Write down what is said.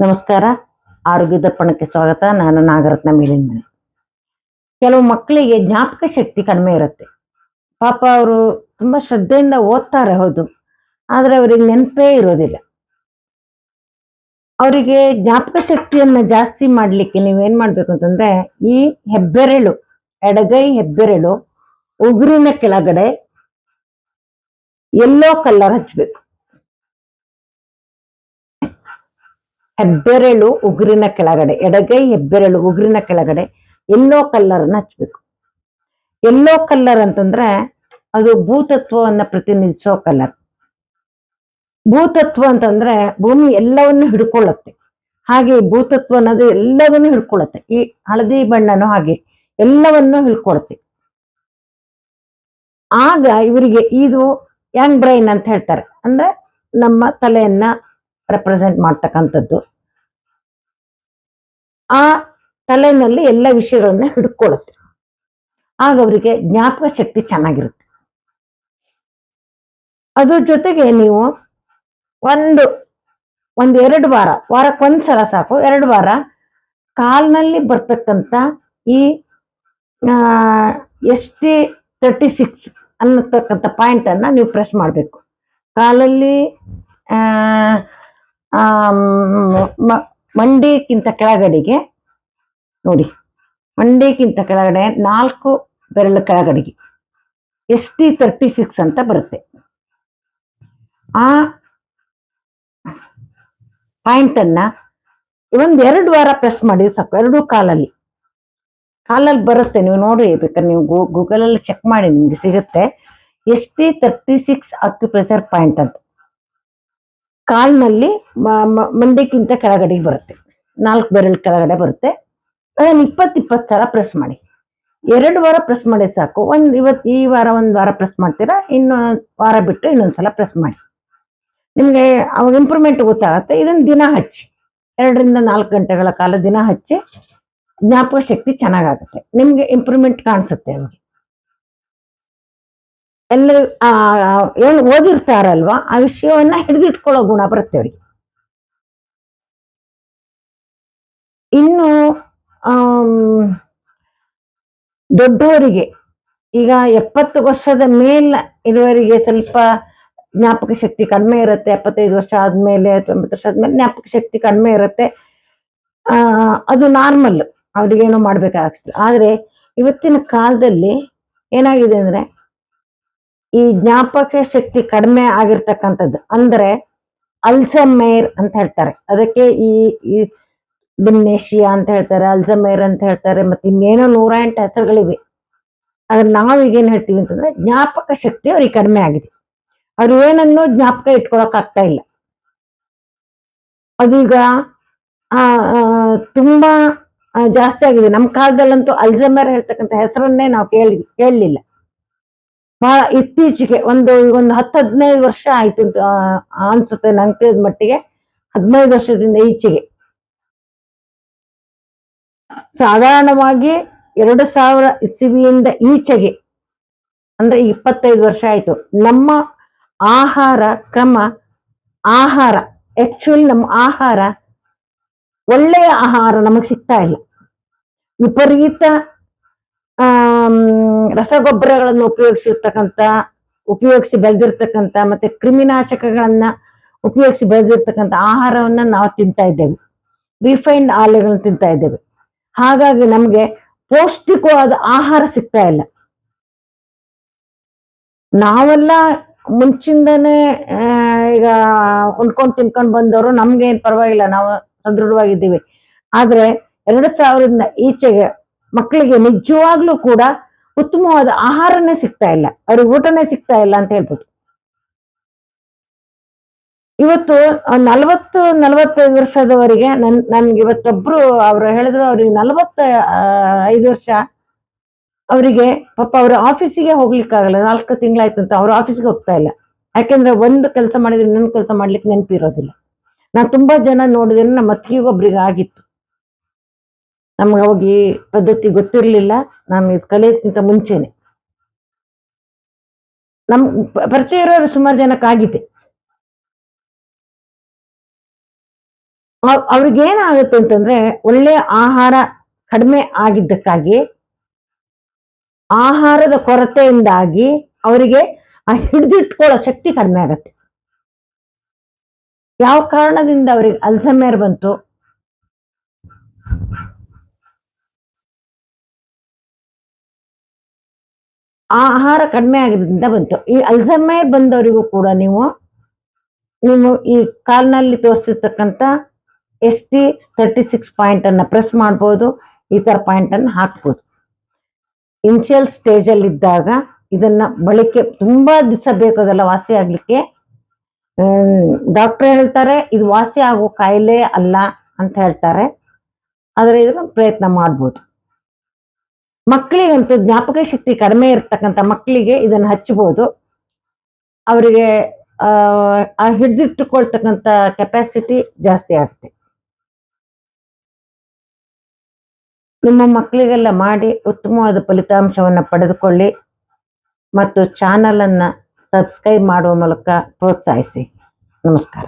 ನಮಸ್ಕಾರ. ಆರೋಗ್ಯ ದರ್ಪಣಕ್ಕೆ ಸ್ವಾಗತ. ನಾನು ನಾಗರತ್ನ ಮೇಲಿಂದ. ಕೆಲವು ಮಕ್ಕಳಿಗೆ ಜ್ಞಾಪಕ ಶಕ್ತಿ ಕಡಿಮೆ ಇರುತ್ತೆ. ಪಾಪ ಅವರು ತುಂಬಾ ಶ್ರದ್ಧೆಯಿಂದ ಓದ್ತಾರೆ, ಹೌದು. ಆದರೆ ಅವರಿಗೆ ನೆನಪೇ ಇರೋದಿಲ್ಲ. ಅವರಿಗೆ ಜ್ಞಾಪಕ ಶಕ್ತಿಯನ್ನ ಜಾಸ್ತಿ ಮಾಡ್ಲಿಕ್ಕೆ ನೀವೇನು ಮಾಡಬೇಕು ಅಂತಂದರೆ, ಈ ಹೆಬ್ಬೆರಳು, ಎಡಗೈ ಹೆಬ್ಬೆರಳು, ಉಗುರಿನ ಕೆಳಗಡೆ ಎಲ್ಲೋ ಕಲ್ಲರ್ ಹಚ್ಬೇಕು. ಹೆಬ್ಬೆರಳು ಉಗುರಿನ ಕೆಳಗಡೆ, ಎಡಗೈ ಹೆಬ್ಬೆರಳು ಉಗುರಿನ ಕೆಳಗಡೆ ಎಲ್ಲೋ ಕಲ್ಲರ್ನ ಹಚ್ಬೇಕು. ಎಲ್ಲೋ ಕಲ್ಲರ್ ಅಂತಂದ್ರೆ ಅದು ಭೂತತ್ವವನ್ನ ಪ್ರತಿನಿಧಿಸೋ ಕಲರ್ ಭೂತತ್ವ ಅಂತಂದ್ರೆ ಭೂಮಿ ಎಲ್ಲವನ್ನು ಹಿಡ್ಕೊಳ್ಳುತ್ತೆ. ಹಾಗೆ ಭೂತತ್ವ ಅನ್ನೋದು ಎಲ್ಲವನ್ನು ಹಿಡ್ಕೊಳ್ಳುತ್ತೆ. ಈ ಹಳದಿ ಬಣ್ಣನೂ ಹಾಗೆ ಎಲ್ಲವನ್ನೂ ಹಿಡ್ಕೊಳುತ್ತೆ ಆಗ ಇವರಿಗೆ ಇದು ಯಂಗ್ ಬ್ರೈನ್ ಅಂತ ಹೇಳ್ತಾರೆ. ಅಂದ್ರೆ ನಮ್ಮ ತಲೆಯನ್ನ ರೆಪ್ರೆಸೆಂಟ್ ಮಾಡ್ತಕ್ಕಂಥದ್ದು. ಆ ತಲೆಯಲ್ಲಿ ಎಲ್ಲ ವಿಷಯಗಳನ್ನ ಹಿಡ್ಕೊಳ್ಳುತ್ತೆ ಆಗ ಅವರಿಗೆ ಜ್ಞಾಪಕ ಶಕ್ತಿ ಚೆನ್ನಾಗಿರುತ್ತೆ. ಅದ್ರ ಜೊತೆಗೆ ನೀವು ಒಂದು ಒಂದು ಎರಡು ವಾರ ಒಂದ್ಸಲ ಸಾಕು, ಎರಡು ವಾರ ಕಾಲ್ನಲ್ಲಿ ಬರ್ತಕ್ಕಂಥ ಈ ಎಸ್ ಟಿ ತರ್ಟಿ ಸಿಕ್ಸ್ ಅನ್ನತಕ್ಕಂಥ ಪಾಯಿಂಟ್ ಅನ್ನ ನೀವು ಪ್ರೆಸ್ ಮಾಡಬೇಕು. ಕಾಲಲ್ಲಿ ಆ, ಆ, ಮ- ಮಂಡಿಕ್ಕಿಂತ ಕೆಳಗಡೆಗೆ ನೋಡಿ ಮಂಡಿಕ್ಕಿಂತ ಕೆಳಗಡೆ ನಾಲ್ಕು ಬೆರಳು ಕೆಳಗಡೆಗೆ ಎಸ್ ಟಿ ತರ್ಟಿ ಸಿಕ್ಸ್ ಅಂತ ಬರುತ್ತೆ. ಆ ಪಾಯಿಂಟ್ ಒಂದು ಒಂದ್ ಎರಡು ವಾರ ಪ್ರೆಸ್ ಮಾಡಿ ಸಾಕು ಎರಡೂ ಕಾಲಲ್ಲಿ. ಕಾಲಲ್ಲಿ ಬರುತ್ತೆ. ನೀವು ನೋಡಿ, ಬೇಕಾದ್ರೆ ನೀವು ಗೂ, ಗೂಗಲಲ್ಲಿ ಚೆಕ್ ಮಾಡಿ ನಿಮಗೆ ಸಿಗುತ್ತೆ. S T thirty six acupressure point ಅಂತ. ಕಾಲ್ನಲ್ಲಿ ಮಂಡ್ಯಕ್ಕಿಂತ ಕೆಳಗಡೆಗೆ ಬರುತ್ತೆ. ನಾಲ್ಕು ಬೆರಳು ಕೆಳಗಡೆ ಬರುತ್ತೆ. ಅದನ್ನು ಇಪ್ಪತ್ತು ಇಪ್ಪತ್ತು ಸಲ ಪ್ರೆಸ್ ಮಾಡಿ. ಎರಡು ವಾರ ಪ್ರೆಸ್ ಮಾಡಿ ಸಾಕು. ಒಂದು ಇವತ್ತು ಈ ವಾರ ಒಂದು ವಾರ ಪ್ರೆಸ್ ಮಾಡ್ತೀರಾ? ಇನ್ನೊಂದು ವಾರ ಬಿಟ್ಟು ಇನ್ನೊಂದು ಸಲ ಪ್ರೆಸ್ ಮಾಡಿ. ನಿಮಗೆ ಅವಾಗ ಇಂಪ್ರೂವ್ಮೆಂಟ್ ಗೊತ್ತಾಗುತ್ತೆ. ಇದನ್ನು ದಿನ ಹಚ್ಚಿ. ಎರಡರಿಂದ ನಾಲ್ಕು ಗಂಟೆಗಳ ಕಾಲ ದಿನ ಹಚ್ಚಿ. ಜ್ಞಾಪಕ ಶಕ್ತಿ ಚೆನ್ನಾಗಾಗುತ್ತೆ. ನಿಮಗೆ ಇಂಪ್ರೂವ್ಮೆಂಟ್ ಕಾಣಿಸುತ್ತೆ ಅವ್ರಿಗೆ. ಎಲ್ಲ ಏನು ಓದಿರ್ತಾರಲ್ವಾ, ಆ ವಿಷಯವನ್ನ ಹಿಡಿದಿಟ್ಕೊಳ್ಳೋ ಗುಣ ಬರುತ್ತೆ ಅವ್ರಿಗೆ. ಇನ್ನು ದೊಡ್ಡವರಿಗೆ, ಈಗ ಎಪ್ಪತ್ತು ವರ್ಷದ ಮೇಲೆ ಇರುವವರಿಗೆ ಸ್ವಲ್ಪ ಜ್ಞಾಪಕ ಶಕ್ತಿ ಕಡಿಮೆ ಇರುತ್ತೆ. ಎಪ್ಪತ್ತೈದು ವರ್ಷ ಆದ್ಮೇಲೆ, ತೊಂಬತ್ತು ವರ್ಷ ಆದ್ಮೇಲೆ ಜ್ಞಾಪಕ ಶಕ್ತಿ ಕಡಿಮೆ ಇರುತ್ತೆ. ಅದು ನಾರ್ಮಲ್ ಅವ್ರಿಗೇನೋ ಮಾಡ್ಬೇಕಾಗ್ತದೆ. ಆದರೆ ಇವತ್ತಿನ ಕಾಲದಲ್ಲಿ ಏನಾಗಿದೆ ಅಂದ್ರೆ ಈ ಜ್ಞಾಪಕ ಶಕ್ತಿ ಕಡಿಮೆ ಆಗಿರ್ತಕ್ಕಂಥದ್ದು. ಅಂದ್ರೆ ಅಲ್ಸಮೇರ್ ಅಂತ ಹೇಳ್ತಾರೆ. ಅದಕ್ಕೆ ಈ ಡಿಮ್ನೇಷಿಯಾ ಅಂತ ಹೇಳ್ತಾರೆ ಅಲ್ಸಮೇರ್ ಅಂತ ಹೇಳ್ತಾರೆ ಮತ್ತೆ ಇನ್ನೇನೋ ನೂರ ಎಂಟು ಹೆಸರುಗಳಿವೆ. ಆದ್ರೆ ನಾವು ಹೇಳ್ತೀವಿ ಅಂತಂದ್ರೆ ಜ್ಞಾಪಕ ಶಕ್ತಿ ಅವ್ರಿಗೆ ಕಡಿಮೆ ಆಗಿದೆ. ಅವ್ರು ಏನನ್ನೂ ಜ್ಞಾಪಕ ಇಟ್ಕೊಳಕ್ ಆಗ್ತಾ ಇಲ್ಲ. ಅದೀಗ ಆ, ತುಂಬಾ ಜಾಸ್ತಿ ಆಗಿದೆ. ನಮ್ಮ ಕಾಲದಲ್ಲಂತೂ ಅಲ್ಝಮರ್ ಹೇಳ್ತಕ್ಕಂಥ ಹೆಸರನ್ನೇ ನಾವು ಕೇಳಿ, ಕೇಳಲಿಲ್ಲ. ಬಹಳ ಇತ್ತೀಚೆಗೆ ಒಂದು ಒಂದು ಹತ್ತು ಹದಿನೈದು ವರ್ಷ ಆಯ್ತು ಅನ್ಸುತ್ತೆ ನಂಗೆ ತಿಳಿದ ಮಟ್ಟಿಗೆ. ಹದಿನೈದು ವರ್ಷದಿಂದ ಈಚೆಗೆ. ಸಾಧಾರಣವಾಗಿ ಎರಡು ಸಾವಿರ ಇಸವಿಯಿಂದ ಈಚೆಗೆ, ಅಂದ್ರೆ ಇಪ್ಪತ್ತೈದು ವರ್ಷ ಆಯ್ತು. ನಮ್ಮ ಆಹಾರ ಕ್ರಮ, ಆಹಾರ ಆಕ್ಚುಲಿ ನಮ್ಮ ಆಹಾರ ಒಳ್ಳೆಯ ಆಹಾರ ನಮಗೆ ಸಿಗ್ತಾ ಇಲ್ಲ. ವಿಪರೀತ, ಆ ರಸಗೊಬ್ಬರಗಳನ್ನು ಉಪಯೋಗಿಸಿರ್ತಕ್ಕಂಥ, ಉಪಯೋಗಿಸಿ ಬೆಳೆದಿರ್ತಕ್ಕಂಥ ಮತ್ತೆ ಕ್ರಿಮಿನಾಶಕಗಳನ್ನ ಉಪಯೋಗಿಸಿ ಬೆಳೆದಿರ್ತಕ್ಕಂಥ ಆಹಾರವನ್ನ ನಾವು ತಿಂತಾ ಇದ್ದೇವೆ. ರಿಫೈನ್ಡ್ ಆಲೆಗಳನ್ನ ತಿಂತಾ ಇದ್ದೇವೆ. ಹಾಗಾಗಿ ನಮಗೆ ಪೌಷ್ಟಿಕವಾದ ಆಹಾರ ಸಿಗ್ತಾ ಇಲ್ಲ. ನಾವೆಲ್ಲ ಮುಂಚಿಂದನೇ ಈಗ ಉಂಡ್ಕೊಂಡು ತಿನ್ಕೊಂಡು ಬಂದವರು ನಮ್ಗೇನ್ ಪರವಾಗಿಲ್ಲ. ನಾವು ಸದೃಢವಾಗಿದ್ದೀವಿ ಆದ್ರೆ ಎರಡು ಸಾವಿರದಿಂದ ಈಚೆಗೆ ಮಕ್ಕಳಿಗೆ ನಿಜವಾಗ್ಲೂ ಕೂಡ ಉತ್ತಮವಾದ ಆಹಾರನೇ ಸಿಗ್ತಾ ಇಲ್ಲ. ಅವ್ರಿಗೆ ಊಟನೇ ಸಿಗ್ತಾ ಇಲ್ಲ ಅಂತ ಹೇಳ್ಬೋದು. ಇವತ್ತು ನಲವತ್ತು, ನಲವತ್ತೈದು ವರ್ಷದವರಿಗೆ ನನ್, ನನ್ಗೆ ಇವತ್ತೊಬ್ರು ಅವ್ರು ಹೇಳಿದ್ರು ಅವ್ರಿಗೆ ನಲವತ್ತ ಐದು ವರ್ಷ ಅವರಿಗೆ ಪಾಪ ಅವ್ರ ಆಫೀಸಿಗೆ ಹೋಗ್ಲಿಕ್ಕಾಗಲ್ಲ. ನಾಲ್ಕು ತಿಂಗಳಾಯ್ತು ಅಂತ ಅವ್ರ ಆಫೀಸ್ಗೆ ಹೋಗ್ತಾ ಇಲ್ಲ. ಯಾಕೆಂದ್ರೆ ಒಂದು ಕೆಲಸ ಮಾಡಿದ್ರೆ ಇನ್ನೊಂದು ಕೆಲಸ ಮಾಡ್ಲಿಕ್ಕೆ ನೆನಪಿರೋದಿಲ್ಲ. ನಾನು ತುಂಬಾ ಜನ ನೋಡಿದ್ರೆ ನಮ್ಮ ಅತ್ತಿಗೆಗೊಬ್ರಿಗೆ ಆಗಿತ್ತು. ನಮ್ಗೆ ಅವಾಗ ಈ ಪದ್ಧತಿ ಗೊತ್ತಿರ್ಲಿಲ್ಲ. ನಾನು ಇದು ಕಲಿಯೋದಕ್ಕಿಂತ ಮುಂಚೆನೆ. ನಮ್ ಪರಿಚಯ ಇರೋರು ಸುಮಾರು ಜನಕ್ಕಾಗಿದೆ ಅವ್- ಅವ್ರಿಗೇನಾಗುತ್ತೆ ಅಂತಂದ್ರೆ ಒಳ್ಳೆ ಆಹಾರ ಕಡಿಮೆ ಆಗಿದ್ದಕ್ಕಾಗಿ ಆಹಾರದ ಕೊರತೆಯಿಂದಾಗಿ ಅವರಿಗೆ ಆ ಹಿಡಿದಿಟ್ಕೊಳ್ಳೋ ಶಕ್ತಿ ಕಡಿಮೆ ಆಗತ್ತೆ. ಯಾವ ಕಾರಣದಿಂದ ಅವರಿಗೆ ಅಲ್ಸಮೇರ್ ಬಂತು? ಆಹಾರ ಕಡಿಮೆ ಆಗಿದ್ರಿಂದ ಬಂತು. ಈ ಅಲ್ಸಮೇರ್ ಬಂದವರಿಗೂ ಕೂಡ ನೀವು ನೀವು ಈ ಕಾಲ್ನಲ್ಲಿ ತೋರಿಸಿರ್ತಕ್ಕಂಥ S T thirty six point ಅನ್ನ ಪ್ರೆಸ್ ಮಾಡ್ಬೋದು, ಈ ಥರ ಪಾಯಿಂಟ್ ಅನ್ನು ಹಾಕ್ಬೋದು. ಇನ್ಷಿಯಲ್ ಸ್ಟೇಜಲ್ಲಿದ್ದಾಗ ಇದನ್ನು ಬಳಕೆ ತುಂಬಾ ದಿವಸ ಬೇಕಾದಲ್ಲ ವಾಸಿ ಆಗ್ಲಿಕ್ಕೆ ಡಾಕ್ಟರ್ ಹೇಳ್ತಾರೆ, ಇದು ವಾಸಿ ಆಗೋ ಕಾಯಿಲೆ ಅಲ್ಲ ಅಂತ ಹೇಳ್ತಾರೆ. ಆದರೆ ಇದನ್ನ ಪ್ರಯತ್ನ ಮಾಡ್ಬೋದು. ಮಕ್ಕಳಿಗಂತೂ ಜ್ಞಾಪಕ ಶಕ್ತಿ ಕಡಿಮೆ ಇರತಕ್ಕಂಥ ಮಕ್ಕಳಿಗೆ ಇದನ್ನ ಹಚ್ಚಬಹುದು ಅವರಿಗೆ, ಆ ಹಿಡಿದಿಟ್ಟುಕೊಳ್ತಕ್ಕಂಥ ಕೆಪಾಸಿಟಿ ಜಾಸ್ತಿ ಆಗುತ್ತೆ. ನಿಮ್ಮ ಮಕ್ಕಳಿಗೆಲ್ಲ ಮಾಡಿ ಉತ್ತಮವಾದ ಫಲಿತಾಂಶವನ್ನು ಪಡೆದುಕೊಳ್ಳಿ ಮತ್ತು ಚಾನಲ್ ಅನ್ನ ಸಬ್ಸ್ಕ್ರೈಬ್ ಮಾಡುವ ಮೂಲಕ ಪ್ರೋತ್ಸಾಹಿಸಿ. ನಮಸ್ಕಾರ.